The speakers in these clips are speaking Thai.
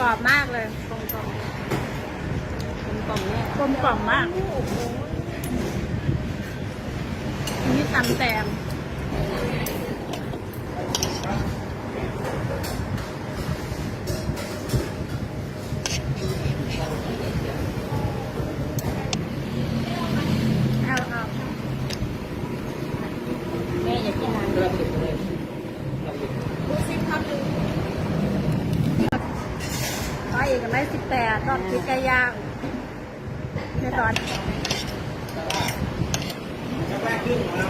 กรอบมากเลยกลมกล่อมกลมกล่อมเนี่ยกลมกล่อมมากอันนี้ตำแตงเอาเอา แม่อยากกินนาน กระติกเลย ดูสิครับดู ขออีกไม่สิบแปดตอนคิดไก่ย่าง ในตอนแรกขึ้นมา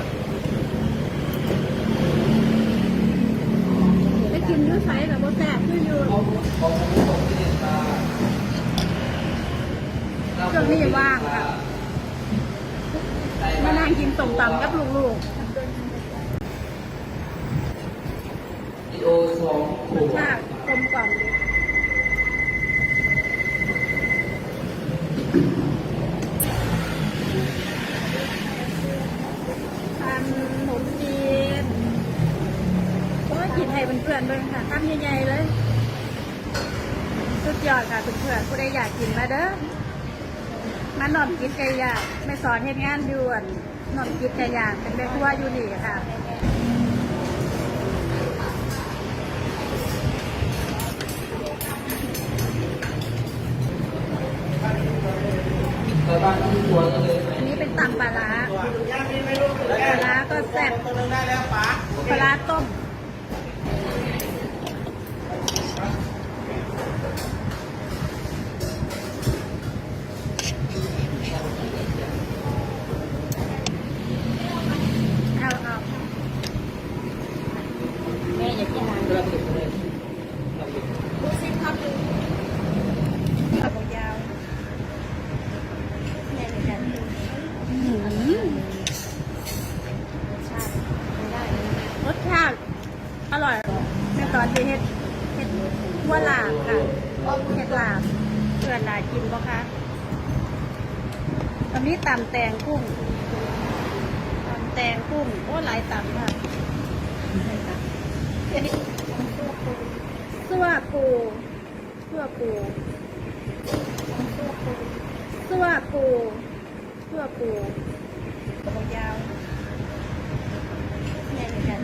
ไปกินอยูไซส์แบบโบแซ่บคืออยู่เอาเอาของที่ตาช่วงนี้ว่างค่ะมานั่งกินส้มตำกับลูกอีโอสองขๆรวสดชาติกลมกล่อมดีทานขนมจีนโอ้ยกินให้เพื่อนๆเบิ่งค่ะทำใหญ่ๆเลย สุดยอดค่ะเพื่อนๆผู้ใดอยากกินมาเด้อมานอนกินไก่ย่างไม่สอนเฮ็ดงานอยวนนอนกินไก่ย่างเป็นแม่ครัวอยู่นี่ค่ะแต่บ้านที่ตัวก็เลยอันนี้เป็นตำปลาร้าย่างนี่ไม่รู้ปลาร้าก็แซ่บตัวนึงได้แล้วป๋าปลาร้าต้มเอาเอา แม่อยากกินนาน กระติกเลย ดูสิครับดู เอายาวแม่ในการดูอื้อหือ ชาติไม่ได้เลย รสชาติ อร่อยในตอนที่เฮ็ดเฮ็ดหัวหลามค่ะเฮ็ดหลามเพื่อนหลายกินปะคะตอนนี้ตำแตงกุ้งตำแตงกุ้งโอ้หลายตำค่ะอันนี้ซั่วปูซั่วปูซั่วปูซั่วปูกระบอกยาวแม่ในกา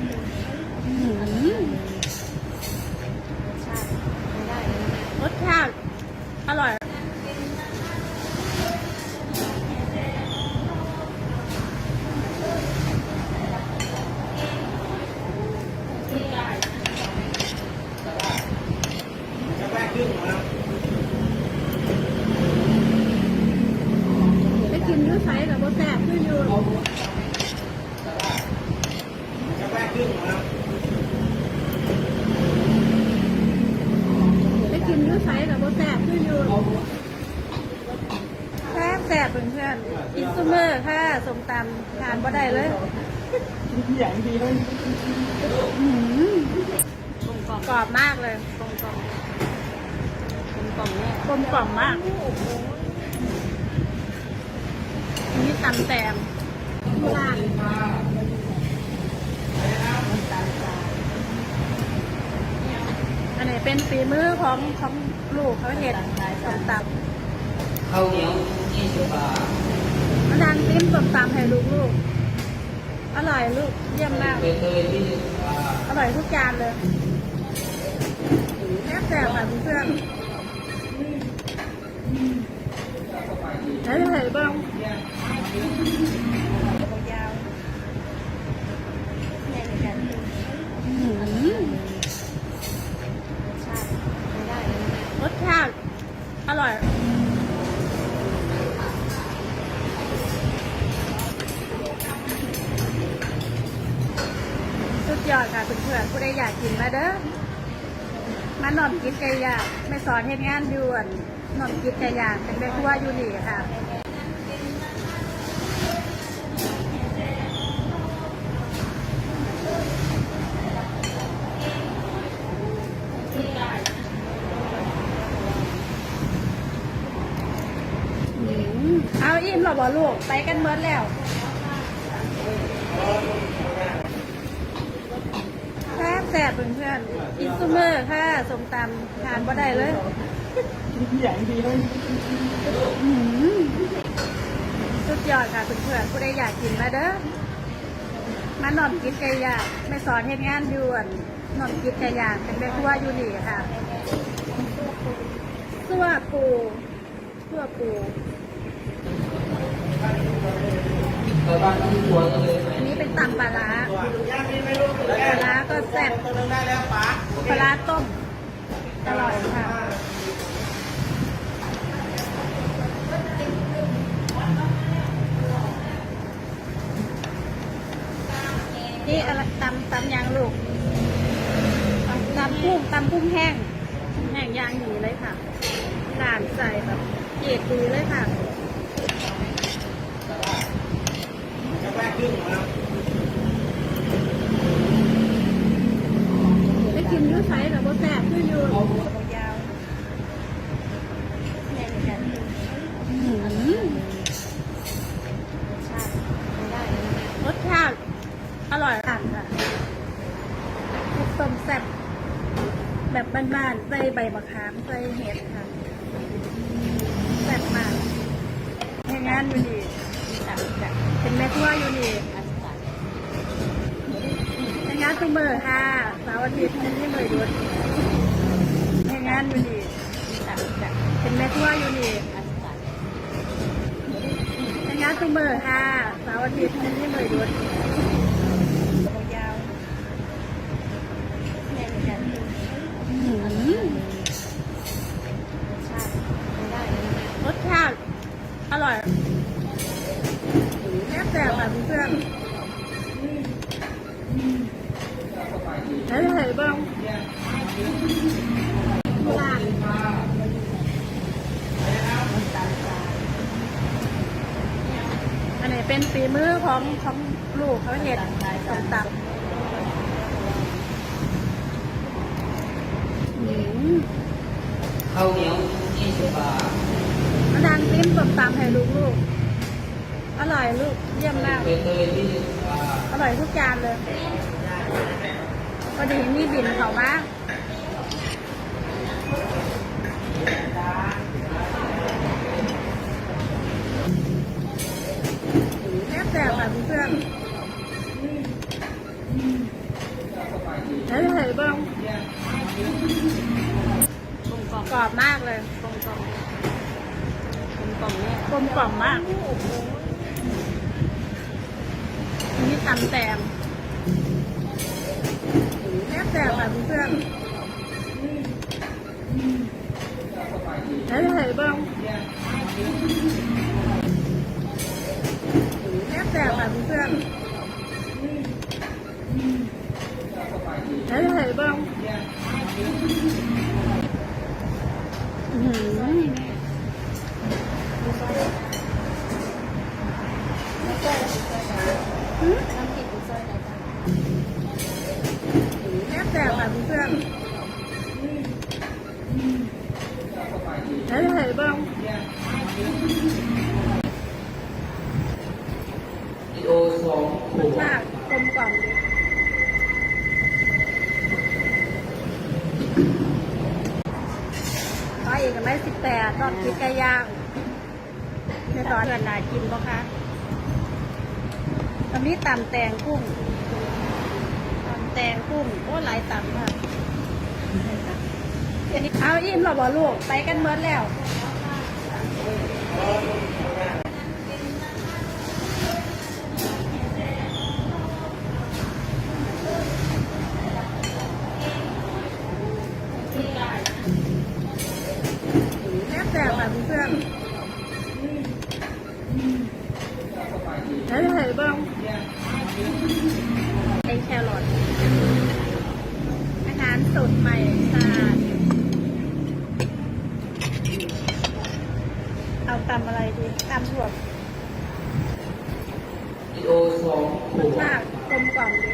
รสชาติอร่อยแรกขึ้นมาไปกินอยูไซส์แบบโบแซ่บคืออยู่แรกขึ้นมา กินอยูไซส์แบบโบแซ่บคืออยู่แซ่บแซ่บเพื่อนๆกินซูเมอร์ค่ะสมตำทานบ่ได้เลยอย่างดีเลยอื้อหือกลมกล่อมกรอบมากเลยกลมกล่อมกลมกล่อมเนี่ยกลมกล่อมมากอันนี้ตำแตงลาด อันนี้เป็นฝีมือของของลูกเขาเห็ดส้มตำข้าวเหนียวยี่สิบบาทมาดังติ้มส้มตำให้ลูกๆอร่อยลูกเยี่ยมมากเบเตยยี่สิบบาทอร่อยทุกจานเลยแซ่บแซ่บค่ะเพื่อนๆไหนจะเห็นบ้าง ผู้ใดอยากกินมาเด้อมาหนอนกินไก่ย่างไม่สอนเฮ็ดงานอยวนหนอนกินไก่ย่างเป็นแม่ครัวอยู่นี่ค่ะอืมเอาอิ่มเราบ่ลูกไปกันเมิดแล้ว แซ่บแซ่บบเพื่อนๆอินซูเมอร์ค่ะสมตำทานบ่ได้เลยกินที่อย่างดีเลยสุดยอดค่ะเพื่อนๆผู้ใดอยากกินมาเด้อมานอนกินไก่ย่างไม่สอนเฮ็ดงานอยวนนอนกินไก่ย่างเป็นแม่ครัวอยู่นี่ค่ะสั่วปูสั่วปูเออบ้านที่ครัวก็เลยอันเป็น ตำปลาร้าปลาร้าก็แซ่บตัวนึงได้แล้วป๋าปลาร้าต้มอร่อยค่ะ นี่อะไรตำตำยางลูกตำกุ้งตำกุ้งแห้ง แห้งยางหนีเลยค่ะหลานใส่แบบเกล็ดดีเลยค่ะจะแวกขึ้นมาได้กินอยูใช้แต่ว่าแซ่บคืออยู่ยาวแน่นกันอื้อหือ รสชาติไม่ได้เลย รสชาติอร่อยค่ะต้มแซ่บแบ้านๆใส่ใบมะขามใส่เห็ดค่ะแซ่บมากทำงานอยู่นี่เป็นแม่ครัวอยู่นี่อันจัดทำงานทุกเมื้อค่ะสาร์อาทิตย์ไม่ได้มื้อหยุดทำงานอยู่นี่เป็นแม่ครัวอยู่นี่อันจัดทำงานทุกเมื้อค่ะสาร์อาทิตย์ไม่ได้มื้อหยุดยาวแน่นกันอื้อหือ รสชาติไม่ได้เลย รสชาติอร่อยแซ่บแซ่บแบบเพื่อนแล้วเห็นบ้างล่าง อันนี้เป็นฝีมือของของลูกเขาเห็ดสองตับข้าวเหนียวยี่สิบบาทมาดังติ้มสมตำให้ลูกๆอร่อยลูกเยี่ยมมากเป็นเลยยี่สิบบาทอร่อยทุกจานเลยพอดีมีบินเขามาแซ่บแซ่บแบบเพื่อนแล้วเห็นบ้างกรอบมากเลยกลมกล่อมกลมกล่อมเนี่ยกลมกล่อมมากอันนี้ตำแตมแซ่บแซ่บแบบเพื่อนแล้วเห็นบ้าง แซ่บแซ่บแบบเพื่อนแล้วเห็นบ้างอื้อหือหืมน้ำพริกกุ้งซอยไหนจ้ะแซ่บแซ่บแบบเพื่อนแล้วเห็นบ้าง อีโอสองขวด มากกลมกล่อมดี ร้อยเอกกับไม้สิบแปดรอบคิดไก่ย่างในตอนเดือนหนากินบ่คะตอนนี้ตำแตงกุ้งตำแตงกุ้งโอ้หลายตำค่ะเอาอิ่มเราบอกลูก ไปกันเมื่อแล้ว แล้วเห็นบ้างไอแครอทอาหารสดใหม่สะอาดเอาตำอะไรดีตำถั่วโอสองขวมากกลมกล่อมดี